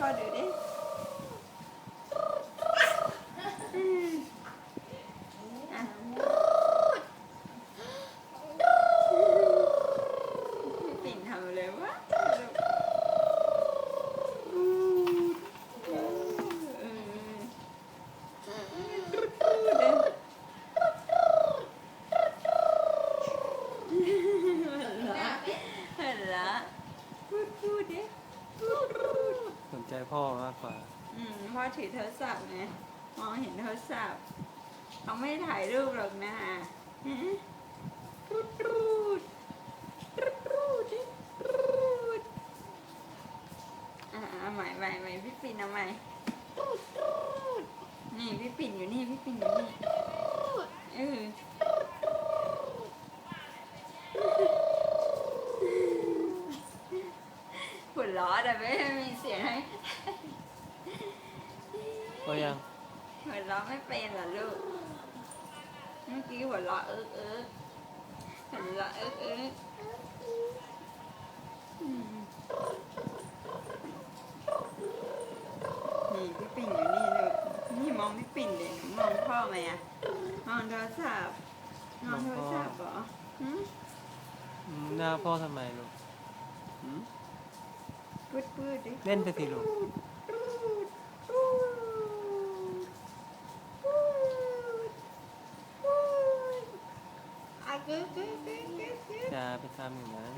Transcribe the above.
จอยดูดิเห็นละพูดพูดดิ จพ่อมากกว่า อืมพ่อถือโทรศัพท์ไงมองเห็นโทรศัพท์เขาไม่ถ่ายรูปหรอกนะฮะรูดรูดรูดรูดรูดอ่าเอาใหม่ใหม่ใหม่พี่ปิ่นเอาใหม่รูดรูดนี่พี่ปิ่นอยู่นี่พี่ปิ่นอยู่นี่เออหัว ล้อแต่ไม่มีเสียงให้ก็ยังหัวเราะไม่เป็นเหรอลูก เมื่อกี้หัวเราะเอิ๊กเอิ๊กหัวเราะเอิ๊กเอิ๊กอืมนี่พี่ปิ่นอยู่นี่ลูกนี่มองพี่ปิ่นเลยหนูมองพ่อไหมอะมองโทรศัพท์มองโทรศัพท์เหรอหืมอืมหน้าพ่อทำไมลูกหืม พูดพูดดิเล่นไปสิลูกรูดรูดรูดรูดอะกึ๊กกึ๊กกึ๊กกึ๊กกึ๊กจะไปทำอย่างนั้น